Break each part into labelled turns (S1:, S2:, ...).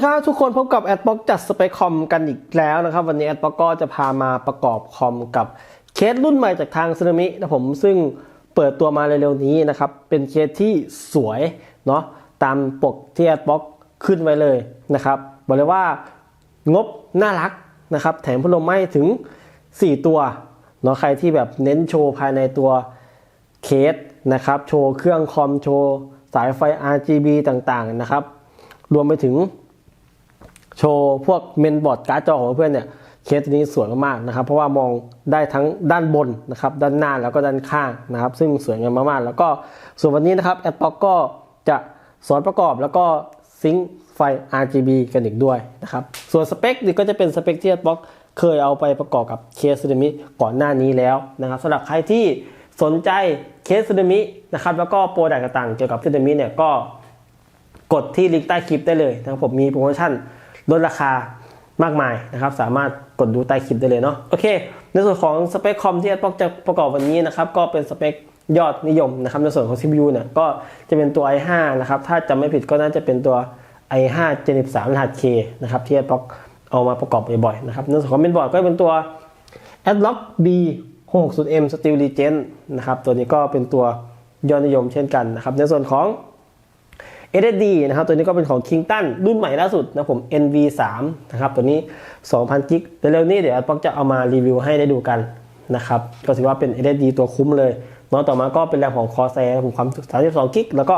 S1: ดีครับทุกคนพบกับแอดบ็อกจัดสเปคคอมกันอีกแล้วนะครับ วันนี้แอดบ็อกก็จะพามาประกอบคอมกับเคสรุ่นใหม่จากทางซึนามินะผมซึ่งเปิดตัวมาเร็วๆนี้นะครับ เป็นเคสที่สวยเนาะตามปกที่แอดบ็อกขึ้นไว้เลยนะครับ บอกเลยว่างบน่ารักนะครับ แถมพัดลมไม้ถึง 4 ตัวเนาะใครที่แบบเน้นโชว์ภายในตัวเคสนะครับ โชว์เครื่องคอมโชว์สายไฟ RGB ต่างๆนะครับ รวมไปถึง โชว์พวกเมนบอร์ดการ์ดจอของเพื่อนเนี่ยเคสตัวนี้สวยมากๆนะครับ เพราะว่ามองได้ทั้งด้านบนนะครับด้านหน้าแล้วก็ด้านข้างนะครับ ซึ่งสวยงามมากๆ แล้วก็ส่วนวันนี้นะครับแอด o ็อกก็จะสอนประกอบแล้วก็ซิงค์ไฟ RGB กันอีกด้วยนะครับ ส่วนสเปคนี่ก็จะเป็นสเปคที่แอด o ็อกเคยเอาไปประกอบกับเคสซูมิก่อนหน้านี้แล้วนะครับสำหรับใครที่สนใจเคสซูมินะครับแล้วก็โปรดักต์ต่างๆเกี่ยวกับซูมิเนี่ยก็กดที่ลิงก์ใต้คลิปได้เลยนะครับผมมีโปรโมชั่น ลดราคามากมายนะครับสามารถกดดูใต้คลิปได้เลยเนาะโอเค ในส่วนของสเปคคอมที่แอดบอกจะประกอบวันนี้นะครับก็เป็นสเปคยอดนิยมนะครับในส่วนของ CPU เนี่ยก็จะเป็นตัว i5 นะครับถ้าจำไม่ผิดก็น่าจะเป็นตัว i5 Gen 13รหัส K นะครับที่แอดบอกเอามาประกอบบ่อยๆนะครับในส่วนของเมนบอร์ดก็เป็นตัว Adlock B 660M Steel Legend นะครับตัวนี้ก็เป็นตัวยอดนิยมเช่นกันนะครับในส่วนของ SSD นะครับตัวนี้ก็เป็นของ Kingston รุ่นใหม่ล่าสุดนะผม NV3 นะครับตัวนี้ 2,000 กิกเร็วนี้เดี๋ยวป๊อกจะเอามารีวิวให้ได้ดูกันนะครับก็ถือว่าเป็น SSD ตัวคุ้มเลยเนาะต่อมาก็เป็นแรมของ Corsair ผมความจุ32กิกแล้วก็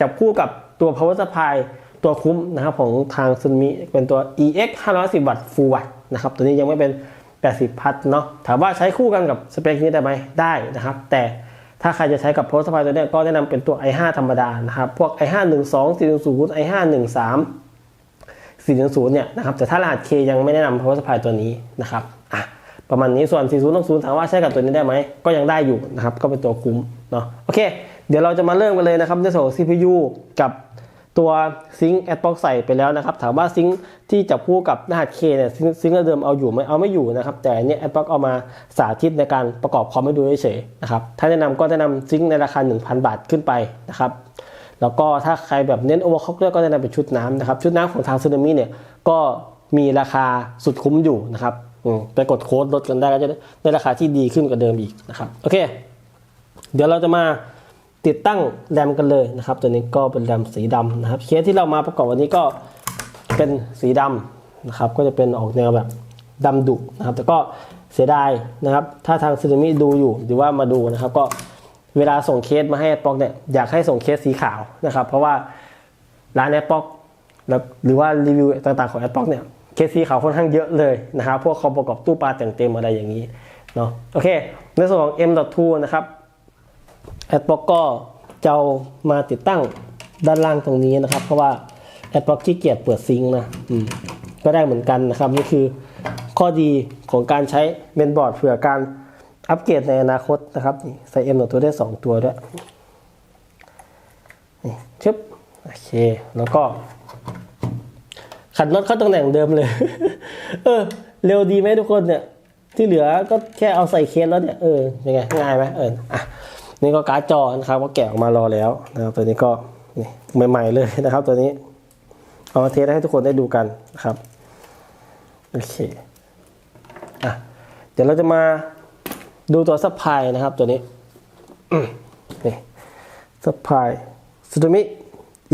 S1: จับคู่กับตัว Power Supply ตัวคุ้มนะครับของทางซุนมิเป็นตัว EX 510 วัตต์ Full Watt นะครับตัวนี้ยังไม่เป็น 80 พัทเนาะถามว่าใช้คู่กันกับสเปคนี้ได้ไหมได้นะครับ แต่ ถ้าใครจะใช้กับโพสต์ไฟตัวเนี้ยก็แนะนำเป็นตัว i5 ธรรมดานะครับ พวก i5 12 410 i5 13 410เนี่ยนะครับ แต่ถ้ารหัส K ยังไม่แนะนำโพสต์ไฟตัวนี้นะครับอะประมาณนี้ส่วน 4060ถามว่าใช้กับตัวนี้ได้ไหม ก็ยังได้อยู่นะครับ ก็เป็นตัวคุ้มเนาะ โอเค เดี๋ยวเราจะมาเริ่มกันเลยนะครับในส่วน CPU กับ ตัวซิงค์แอดบ็อกใส่ไปแล้วนะครับถามว่าซิงค์ที่จับคู่กับรหัส K เนี่ยซิงค์ซิงค์เดิมเอาอยู่ไหมเอาไม่อยู่นะครับแต่เนี่ยแอดบ็อกเอามาสาธิตในการประกอบคอมให้ดูเฉยๆนะครับถ้าแนะนำก็แนะนำซิงค์ในราคา 1,000 บาทขึ้นไปนะครับแล้วก็ถ้าใครแบบเน้นโอเวอร์คล็อกด้วยก็แนะนำเป็นชุดน้ำนะครับชุดน้ำของทางซูนามิเนี่ยก็มีราคาสุดคุ้มอยู่นะครับไปกดโค้ดลดกันได้ก็จะได้ราคาที่ดีขึ้นกว่าเดิมอีกนะครับโอเค เดี๋ยวเราจะมา ติดตั้งแรมกันเลยนะครับ ตัวนี้ก็เป็นแรมสีดำนะครับ เคสที่เรามาประกอบวันนี้ก็เป็นสีดำนะครับ ก็จะเป็นออกแนวแบบดำดุนะครับ แต่ก็เสียดายนะครับ ถ้าทางซึนามิดูอยู่หรือว่ามาดูนะครับ ก็เวลาส่งเคสมาให้แอดปอกเนี่ยอยากให้ส่งเคสสีขาวนะครับ เพราะว่าร้านแอดปอกแล้วหรือว่ารีวิวต่างๆของแอดปอกเนี่ยเคสสีขาวค่อนข้างเยอะเลยนะครับ พวกคอมประกอบตู้ปลาแต่งเต็มอะไรอย่างนี้เนาะโอเคในส่วนของ M.2 นะครับ แอดบล็อกก็จะามาติดตั้งด้านล่างตรงนี้นะครับ เพราะว่าแอดบล็อกขี้เกียจเปิดซิงค์นะก็ได้เหมือนกันนะครับ นี่คือข้อดีของการใช้เมนบอร์ดเผื่อการอัปเกรดในอนาคตนะครับใส่เอ็มตัวได้ 2 ตัวด้วยนี่ชึบโอเค แล้วก็ ขัดรถเข้าตำแหน่งเดิมเลย เออ เร็วดีไหมทุกคนเนี่ย ที่เหลือก็แค่เอาใส่เคสแล้วเนี่ย เออยังไงง่ายไหมเอออะ นี่ก็การ์ดจอนะครับก็แกะออกมารอแล้วนะครับตัวนี้ก็นี่ใหม่ ๆเลยนะครับ ตัวนี้เอามาเทสให้ทุกคนได้ดูกันนะครับโอเคอะเดี๋ยวเราจะมาดูตัวซัพพลายนะครับตัวนี้นี่ซัพพลายซูตมิ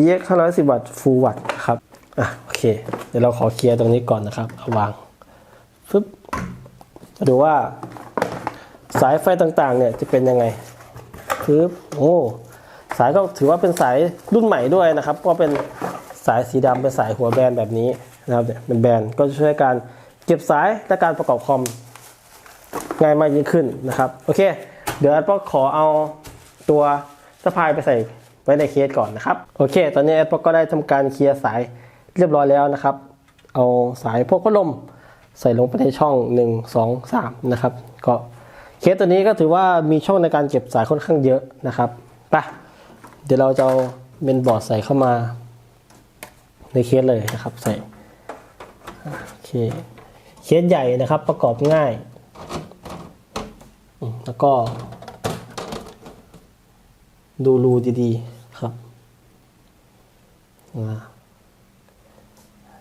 S1: EX 510วัตต์ Full วัตต์ครับอะโอเค เดี๋ยวเราขอเคลียร์ตรงนี้ก่อนนะครับเอาวางฟึบดูว่าสายไฟต่างๆเนี่ยจะเป็นยังไง ปึ๊บโอ้สายก็ถือว่าเป็นสายรุ่นใหม่ด้วยนะครับ ก็เป็นสายสีดำเป็นสายหัวแบนแบบนี้นะครับเนี่ยเป็นแบนก็จะช่วยการเก็บสายและการประกอบคอมง่ายมากยิ่งขึ้นนะครับโอเค เดี๋ยวแอดพ็อกขอเอาตัวสะพายไปใส่ไว้ในเคสก่อนนะครับโอเค ตอนนี้แอดพอกก็ได้ทำการเคลียร์สายเรียบร้อยแล้วนะครับ เอาสายพวกพัดลมใส่ลงไปในช่อง 1 2 3 นะครับ ก็ เคสตัวนี้ก็ถือว่ามีช่องในการเก็บสายค่อนข้างเยอะนะครับไปเดี๋ยวเราจะเอาเมนบอร์ดใส่เข้ามาในเคสเลยนะครับใส่โอเคเคสใหญ่นะครับประกอบง่าย แล้วก็ ดูรูดีๆครับอ่า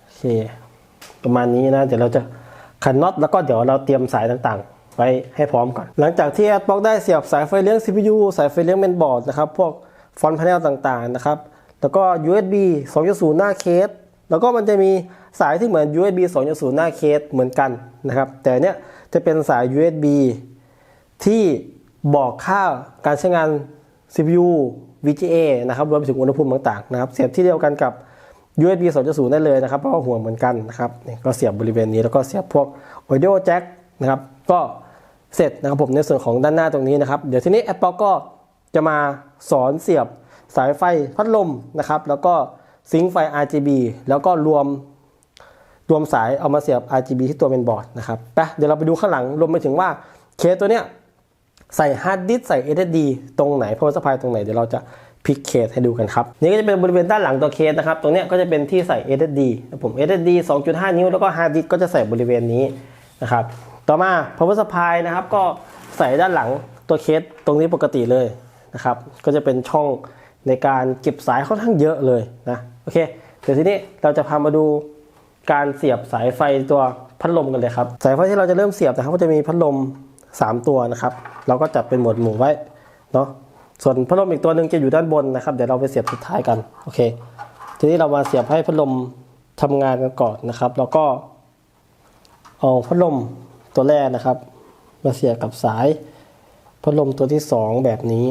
S1: โอเคเคประมาณนี้นะ เดี๋ยวเราจะขันน็อตแล้วก็เดี๋ยวเราเตรียมสายต่างๆ ไว้ให้พร้อมก่อน หลังจากที่แอดบ็อกได้เสียบสายไฟเลี้ยง CPU สายไฟเลี้ยงเมนบอร์ดนะครับพวกฟอนต์พาเนลต่างๆนะครับแล้วก็ USB 2.0 หน้าเคส แล้วก็มันจะมีสายที่เหมือน USB 2.0 หน้าเคสเหมือนกันนะครับ แต่เนี้ยจะเป็นสาย USB ที่บอกค่าการใช้งาน CPU VGA นะครับรวมไปถึงอุณหภูมิต่างๆนะครับเสียบที่เดียวกันกับ USB 2.0 ได้เลยนะครับเพราะว่าหัวเหมือนกันนะครับนี่ก็เสียบบริเวณนี้แล้วก็เสียบพวก audio jack นะครับก็ เสร็จนะครับผมในส่วนของด้านหน้าตรงนี้นะครับ เดี๋ยวทีนี้ Apple ก็จะมาสอนเสียบสายไฟพัดลมนะครับ แล้วก็ซิงไฟ RGB แล้วก็รวมรวมสายเอามาเสียบ RGB ที่ตัวเป็นบอร์ดนะครับไปเดี๋ยวเราไปดูข้างหลังรวมไปถึงว่าเคสตัวเนี้ยใส่ฮาร์ดดิสใส่ SSD ตรงไหนพาวสปายตรงไหน เดี๋ยวเราจะพลิกเคสให้ดูกันครับ นี่ก็จะเป็นบริเวณด้านหลังตัวเคสนะครับ ตรงเนี้ยก็จะเป็นที่ใส่ SSD นะผม SSD 2.5 นิ้วแล้วก็ฮาร์ดดิสก็จะใส่บริเวณนี้นะครับ ต่อมา power supply นะครับ ก็ใส่ด้านหลังตัวเคสตรงนี้ปกติเลยนะครับ ก็จะเป็นช่องในการเก็บสายค่อนข้างเยอะเลยนะโอเคเดี๋ยวทีนี้เราจะพามาดูการเสียบสายไฟตัวพัดลมกันเลยครับ สายไฟที่เราจะเริ่มเสียบนะครับก็จะมีพัดลม 3 ตัวนะครับ เราก็จัดเป็นหมวดหมู่ไว้เนาะส่วนพัดลมอีกตัวหนึ่งจะอยู่ด้านบนนะครับ เดี๋ยวเราไปเสียบสุดท้ายกันโอเค ทีนี้เรามาเสียบให้พัดลมทำงานกันก่อนนะครับ แล้วก็เอาพัดลม ตัวแรกนะครับ มาเสียบกับสายพัดลมตัวที่ 2 แบบนี้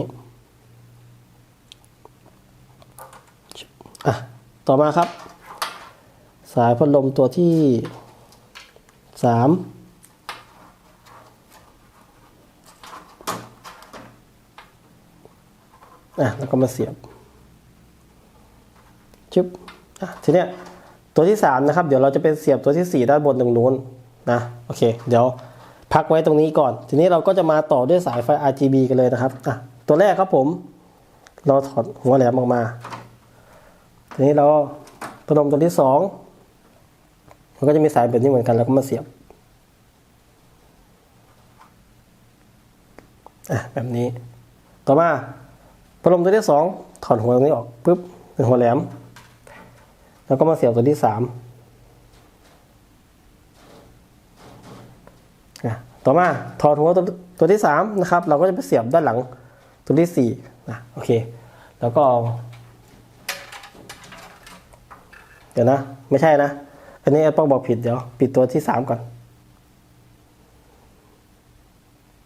S1: อะต่อมาครับ สายพัดลมตัวที่สามอะแล้วก็มาเสียบชึบอะทีเนี้ยตัวที่สามนะครับ เดี๋ยวเราจะเป็นเสียบตัวที่สี่ด้านบนตรงนู้น นะโอเค เดี๋ยวพักไว้ตรงนี้ก่อน ทีนี้เราก็จะมาต่อด้วยสายไฟ RGB กันเลยนะครับอะตัวแรกครับผม เราถอดหัวแหลมออกมา ทีนี้เราพัดลมตัวที่สองมันก็จะมีสายแบบนี้เหมือนกัน แล้วก็มาเสียบอะแบบนี้ ต่อมาพัดลมตัวที่สองถอดหัวตรงนี้ออกปุ๊บเป็นหัวแหลม แล้วก็มาเสียบตัวที่สามอะ ต่อมาถอดหัวตัวตัวที่สามนะครับเราก็จะไปเสียบด้านหลังตัวที่สี่นะโอเค แล้วก็เดี๋ยวนะ ไม่ใช่นะ อันนี้ต้องบอกผิดเดี๋ยวปิดตัวที่สามก่อน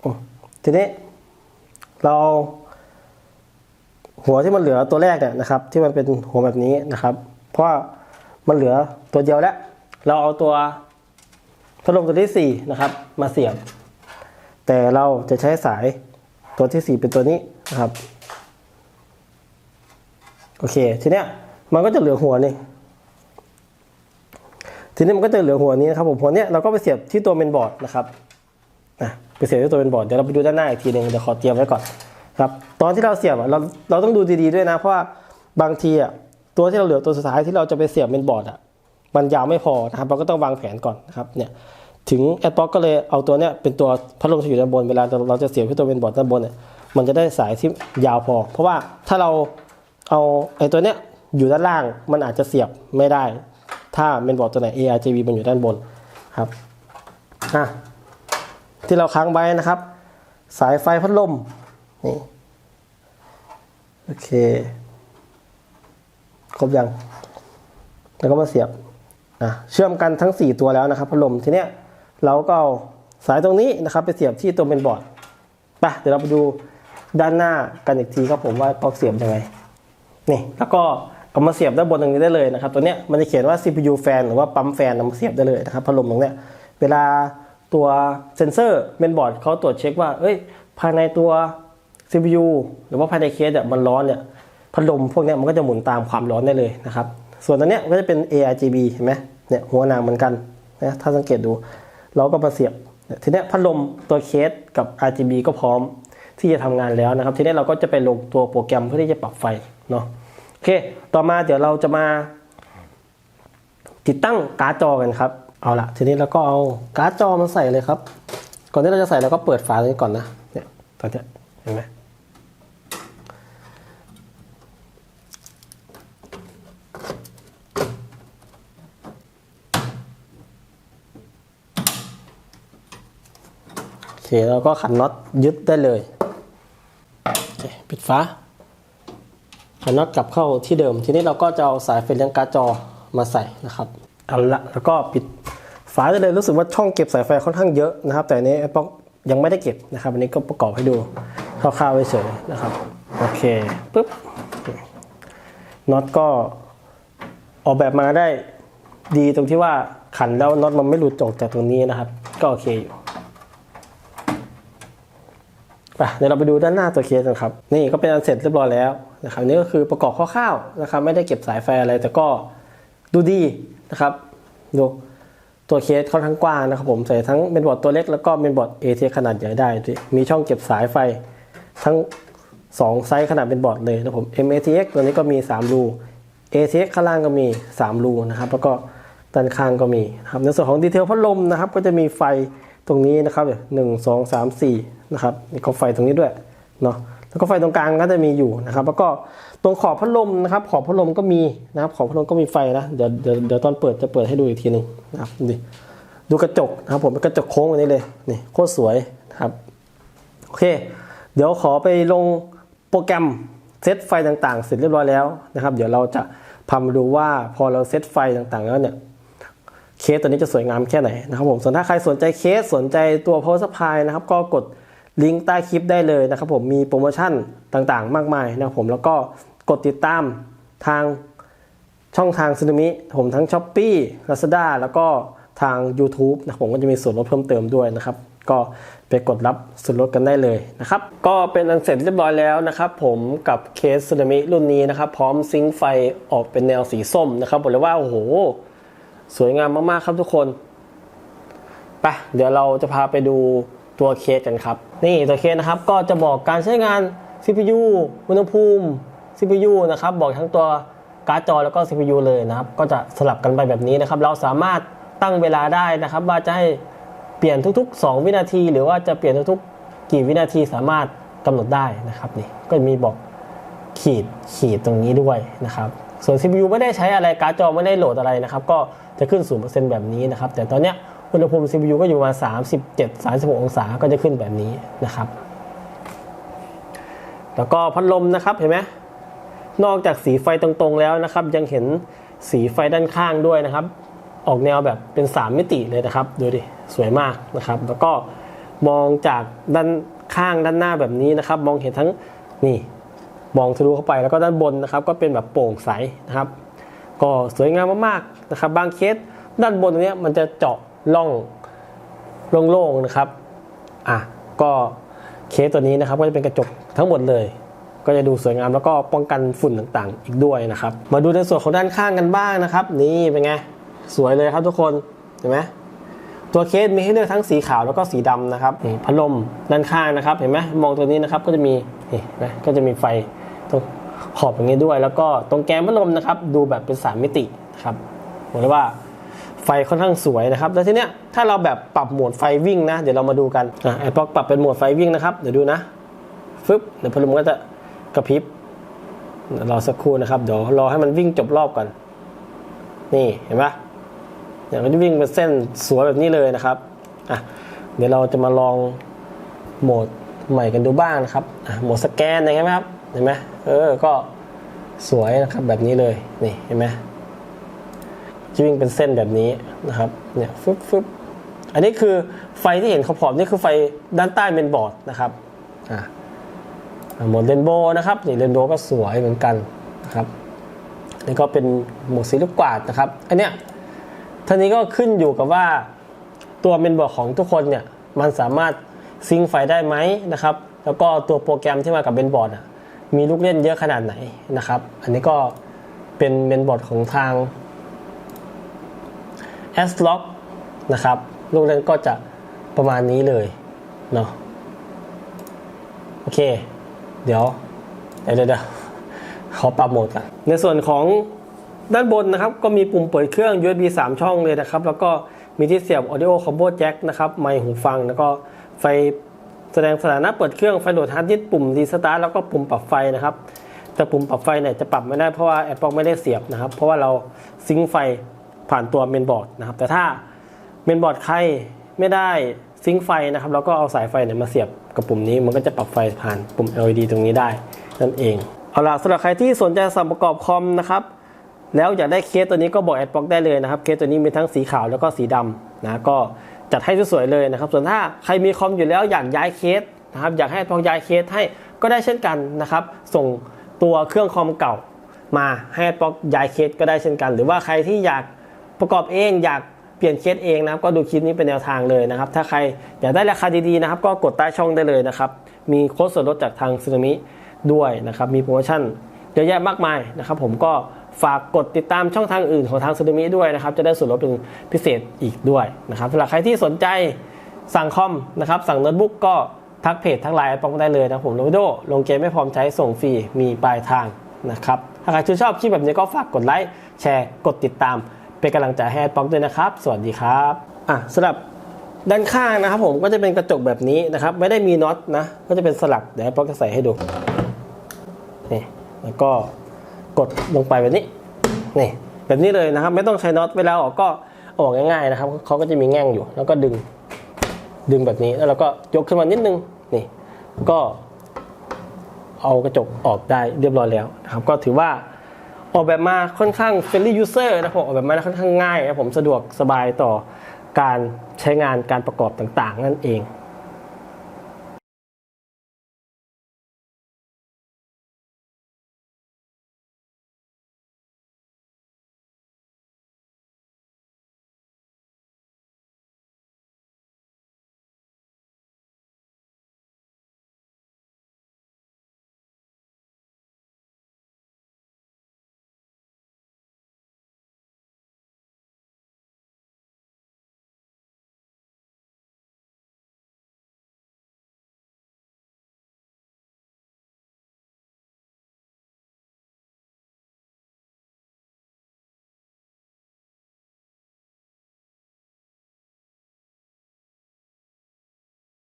S1: อทีนี้เราหัวที่มันเหลือตัวแรกเนี่ยนะครับ ที่มันเป็นหัวแบบนี้นะครับ เพราะมันเหลือตัวเดียวแล้ว เราเอาตัว พัดลมตัวที่สี่นะครับ มาเสียบ แต่เราจะใช้สายตัวที่สี่เป็นตัวนี้นะครับ โอเค ทีเนี้ยมันก็จะเหลือหัวนี่ทีนี้มันก็จะเหลือหัวนี้นะครับผมหัวเนี้ยเราก็ไปเสียบที่ตัวเมนบอร์ดนะครับนะไปเสียบที่ตัวเมนบอร์ดเดี๋ยวเราไปดูด้านหน้าอีกทีหนึ่งเดี๋ยวขอเตรียมไว้ก่อนครับ ตอนที่เราเสียบเราเราต้องดูดีๆด้วยนะ เพราะว่าบางทีอะตัวที่เราเหลือตัวสุดท้ายที่เราจะไปเสียบเมนบอร์ดอะมันยาวไม่พอนะครับ เราก็ต้องวางแผนก่อนนะครับเนี่ย ถึงแอดบ็อกก็เลยเอาตัวเนี้ยเป็นตัวพัดลมที่อยู่ด้านบน เวลาเราจะเสียบที่ตัวเมนบอร์ดด้านบนเนี่ยมันจะได้สายที่ยาวพอ เพราะว่าถ้าเราเอาไอ้ตัวเนี้ยอยู่ด้านล่างมันอาจจะเสียบไม่ได้ ถ้าเมนบอร์ดตัวไหน ARGB มันอยู่ด้านบนครับอะที่เราค้างไว้นะครับ สายไฟพัดลมนี่โอเค ครบยัง แล้วก็มาเสียบอะเชื่อมกันทั้ง 4 ตัวแล้วนะครับพัดลมทีเนี้ย เราก็เอาสายตรงนี้นะครับไปเสียบที่ตัวเมนบอร์ดไปเดี๋ยวเราไปดูด้านหน้ากันอีกทีครับผมว่าปอกเสียบยังไงนี่แล้วก็เอามาเสียบด้านบนตรงนี้ได้เลยนะครับ ตัวเนี้ยมันจะเขียนว่า CPU แฟนหรือว่าปั๊มแฟนเอามาเสียบได้เลยนะครับพัดลมตรงเนี้ยเวลาตัวเซนเซอร์เมนบอร์ดเขาตรวจเช็คว่าเอ้ยภายในตัว CPU หรือว่าภายในเคสเนี่ยมันร้อนเนี่ยพัดลมพวกเนี้ยมันก็จะหมุนตามความร้อนได้เลยนะครับส่วนตัวเนี้ยก็จะเป็น ARGB เห็นไหมเนี่ยหัวนางเหมือนกันนะถ้าสังเกตดู เราก็มาเสียบทีนี้พัดลมตัวเคสกับ RGB ก็พร้อมที่จะทำงานแล้วนะครับ ทีนี้เราก็จะไปลงตัวโปรแกรมเพื่อที่จะปรับไฟเนาะโอเค ต่อมาเดี๋ยวเราจะมาติดตั้งการ์ดจอกันครับ เอาละทีนี้เราก็เอาการ์ดจอมาใส่เลยครับ ก่อนที่เราจะใส่เราก็เปิดฝาตรงนี้ก่อนนะเนี่ยตอนนี้เห็นไหม แล้วก็ขันน็อตยึดได้เลยโอเคปิดฝาขันน็อตกลับเข้าที่เดิม ทีนี้เราก็จะเอาสายไฟเลี้ยงการ์ดจอมาใส่นะครับเอาละแล้วก็ปิดฝาได้เลยรู้สึกว่าช่องเก็บสายไฟค่อนข้างเยอะนะครับ แต่นี้ Apple ยังไม่ได้เก็บนะครับ อันนี้ก็ประกอบให้ดูคร่าวๆเฉยๆนะครับโอเคปุ๊บน็อตก็ออกแบบมาได้ดีตรงที่ว่าขันแล้วน็อตมันไม่หลุดออกจากตรงนี้นะครับ ก็โอเคอยู่ เดี๋ยวเราไปดูด้านหน้าตัวเคสกันครับ นี่ก็เป็นอันเสร็จเรียบร้อยแล้วนะครับนี่ก็คือประกอบคร่าวๆนะครับ ไม่ได้เก็บสายไฟอะไรแต่ก็ดูดีนะครับดูตัวเคสค่อนข้างกว้างนะครับผมใส่ทั้งเป็นบอร์ดตัวเล็กแล้วก็เป็นบอร์ด AT ขนาดใหญ่ได้ มีช่องเก็บสายไฟทั้ง 2 ไซส์ขนาดเป็นบอร์ดเลยนะผม MATX ตัวนี้ก็มี 3 รู ATX ข้างล่างก็มี 3 รูนะครับ แล้วก็ด้านข้างก็มีนะครับในส่วนของดีเทลพัดลมนะครับ ก็จะมีไฟ ตรงนี้นะครับหนึ่งสองสามสี่นะครับมีก็ไฟตรงนี้ด้วยเนาะแล้วก็ไฟตรงกลางก็จะมีอยู่นะครับ แล้วก็ตรงขอบพัดลมนะครับ ขอบพัดลมก็มีนะครับ ขอบพัดลมก็มีไฟนะเดี๋ยวเดี๋ยวเดี๋ยวตอนเปิดจะเปิดให้ดูอีกทีหนึ่งนะครับดูดิดูกระจกนะครับผมเป็นกระจกโค้งแบบนี้เลยนี่โคตรสวยนะครับโอเค เดี๋ยวขอไปลงโปรแกรมเซตไฟต่างๆ เสร็จเรียบร้อยแล้วนะครับ เดี๋ยวเราจะพามาดูว่าพอเราเซตไฟต่างๆแล้วเนี่ย เคสตัวนี้จะสวยงามแค่ไหนนะครับผมส่วนถ้าใครสนใจเคสสนใจตัว power supply นะครับก็กดลิงก์ใต้คลิปได้เลยนะครับผมมีโปรโมชั่นต่างๆ มากมายนะครับผมแล้วก็กดติดตามทางช่องทางซึนามิผมทั้ง s h อ p e e Lazada แล้วก็ทาง YouTube นะผมก็จะมีส่วนลดเพิ่มเติมด้วยนะครับ ก็ไปกดรับส่วนลดกันได้เลยนะครับ ก็เป็นอันเสร็จเรียบร้อยแล้วนะครับ ผมกับเคสซึนามิรุ่นนี้นะครับ พร้อมซิงค์ไฟออกเป็นแนวสีส้มนะครับบอกเลยว่า โอ้โห สวยงามมากๆครับทุกคนไปเดี๋ยวเราจะพาไปดูตัวเคสกันครับ นี่ตัวเคสนะครับก็จะบอกการใช้งาน CPU อุณหภูมิ CPU นะครับบอกทั้งตัวการ์ดจอแล้วก็ CPU เลยนะครับ ก็จะสลับกันไปแบบนี้นะครับ เราสามารถตั้งเวลาได้นะครับ ว่าจะให้เปลี่ยนทุก ๆ 2 วินาที หรือว่าจะเปลี่ยนทุกๆ กี่วินาทีสามารถกำหนดได้นะครับนี่ก็มีบอกขีดขีดตรงนี้ด้วยนะครับ ส่วน CPU ไม่ได้ใช้อะไรการ์ดจอไม่ได้โหลดอะไรนะครับก็จะขึ้น 0%แบบนี้นะครับแต่ตอนเนี้ยอุณหภูมิ CPU ก็อยู่ประมาณ 37 36 องศาก็จะขึ้นแบบนี้นะครับ แล้วก็พัดลมนะครับเห็นไหมนอกจากสีไฟตรงๆแล้วนะครับ ยังเห็นสีไฟด้านข้างด้วยนะครับ ออกแนวแบบเป็น 3 มิติเลยนะครับ ดูดิ สวยมากนะครับ แล้วก็มองจากด้านข้างด้านหน้าแบบนี้นะครับ มองเห็นทั้งนี่ มองทะลุเข้าไปแล้วก็ด้านบนนะครับก็เป็นแบบโปร่งใสนะครับ ก็สวยงามมากๆนะครับ บางเคสด้านบนตรงเนี้ยมันจะเจาะร่องโล่งๆนะครับอะก็เคสตัวนี้นะครับก็จะเป็นกระจกทั้งหมดเลย ก็จะดูสวยงามแล้วก็ป้องกันฝุ่นต่างๆ อีกด้วยนะครับ มาดูในส่วนของด้านข้างกันบ้างนะครับ นี่เป็นไงสวยเลยครับทุกคนเห็นไหมตัวเคสมีให้เลือกทั้งสีขาวแล้วก็สีดำนะครับนี่พัดลมด้านข้างนะครับ เห็นไหมมองตัวนี้นะครับก็จะมีนี่เห็นไหมก็จะมีไฟ ตรงขอบอย่างนี้ด้วย แล้วก็ตรงแกนพัดลมนะครับ ดูแบบเป็นสามมิตินะครับบอกเลยว่าไฟค่อนข้างสวยนะครับ แล้วทีเนี้ยถ้าเราแบบปรับโหมดไฟวิ่งนะ เดี๋ยวเรามาดูกันอะไอ้ปอกปรับเป็นโหมดไฟวิ่งนะครับ เดี๋ยวดูนะ ฟึบ เดี๋ยวพัดลมก็จะกระพริบ รอสักครู่นะครับ เดี๋ยวรอให้มันวิ่งจบรอบก่อน นี่เห็นปะเนี่ยมันจะวิ่งเป็นเส้นสวยแบบนี้เลยนะครับ อะ เดี๋ยวเราจะมาลองโหมดใหม่กันดูบ้างนะครับ โหมดสแกนเห็นไหมครับ เห็นไหมเออก็สวยนะครับแบบนี้เลยนี่เห็นไหมจะวิ่งเป็นเส้นแบบนี้นะครับเนี่ยฟึบฟึบอันนี้คือไฟที่เห็นขอบๆนี่คือไฟด้านใต้เมนบอร์ดนะครับอะอะโหมดเรนโบว์นะครับนี่เรนโบว์ก็สวยเหมือนกันนะครับนี่ก็เป็นหมวดสีลูกกวาดนะครับอันเนี้ยท่านี้ก็ขึ้นอยู่กับว่าตัวเมนบอร์ดของทุกคนเนี่ยมันสามารถซิงไฟได้ไหมนะครับ แล้วก็ตัวโปรแกรมที่มากับเมนบอร์ดอะ มีลูกเล่นเยอะขนาดไหนนะครับ อันนี้ก็เป็นเมนบอร์ดของทาง s l o c k นะครับ ลูกเล่นก็จะประมาณนี้เลยเนาะโอเค เดี๋ยวเดี๋ยวเดี๋ยวขอปรับโหมดกันในส่วนของด้านบนนะครับ ก็มีปุ่มเปิดเครื่อง USB 3 ช่องเลยนะครับ แล้วก็มีที่เสียบ Audio Combo Jack นะครับ ไมค์หูฟัง แล้วก็ไฟ แสดงสถานะเปิดเครื่องไฟโหลดฮาร์ดดิสก์ปุ่มรีสตาร์ทแล้วก็ปุ่มปรับไฟนะครับแต่ปุ่มปรับไฟเนี่ยจะปรับไม่ได้เพราะว่า Apple ไม่ได้เสียบนะครับ เพราะว่าเราซิงค์ไฟผ่านตัวเมนบอร์ดนะครับ แต่ถ้าเมนบอร์ดใครไม่ได้ซิงค์ไฟนะครับแล้วก็เอาสายไฟเนี่ยมาเสียบกับปุ่มนี้ มันก็จะปรับไฟผ่านปุ่ม LED ตรงนี้ได้นั่นเองเอาล่ะสำหรับใครที่สนใจสั่งประกอบคอมนะครับแล้วอยากได้เคสตัวนี้ก็บอกแอดบ็อกได้เลยนะครับ เคสตัวนี้มีทั้งสีขาวแล้วก็สีดำนะก็ จัดให้สวยๆเลยนะครับ ส่วนถ้าใครมีคอมอยู่แล้วอยากย้ายเคสนะครับอยากให้แอดบ็อกย้ายเคสให้ก็ได้เช่นกันนะครับ ส่งตัวเครื่องคอมเก่ามาให้แอดบ็อกย้ายเคสก็ได้เช่นกัน หรือว่าใครที่อยากประกอบเองอยากเปลี่ยนเคสเองนะครับ ก็ดูคลิปนี้เป็นแนวทางเลยนะครับ ถ้าใครอยากได้ราคาดีๆนะครับ ก็กดใต้ช่องได้เลยนะครับ มีโค้ดส่วนลดจากทางซึนามิด้วยนะครับ มีโปรโมชั่นเยอะแยะมากมายนะครับ ผมก็ ฝากกดติดตามช่องทางอื่นของทางซึนามิด้วยนะครับ จะได้ส่วนลดเป็นพิเศษอีกด้วยนะครับสำหรับใครที่สนใจสั่งคอมนะครับ สั่งโน้ตบุ๊กก็ทักเพจทักไลน์แอดบ็อกได้เลยนะผมโรบิโดลงเกมไม่พร้อมใช้ส่งฟรีมีปลายทางนะครับถ้าใครชื่นชอบคลิปแบบนี้ก็ฝากกดไลค์แชร์กดติดตาม เป็นกำลังใจให้แอดป๊อกด้วยนะครับ สวัสดีครับอะสำหรับด้านข้างนะครับผมก็จะเป็นกระจกแบบนี้นะครับ ไม่ได้มีน็อตนะ ก็จะเป็นสลักเดี๋ยวแอดป๊อกจะใส่ให้ดูนี่แล้วก็ กดลงไปแบบนี้นี่แบบนี้เลยนะครับ ไม่ต้องใช้น็อตเวลาออกก็ออกง่ายๆนะครับเขาก็จะมีแง่งอยู่ แล้วก็ดึงดึงแบบนี้แล้วเราก็ยกขึ้นมานิดนึงนี่ก็เอากระจกออกได้เรียบร้อยแล้วนะครับก็ถือว่าออกแบบมาค่อนข้าง friendly user นะครับผมออกแบบมาค่อนข้างง่ายนะครับผมสะดวกสบายต่อการใช้งานการประกอบต่างๆ นั่นเอง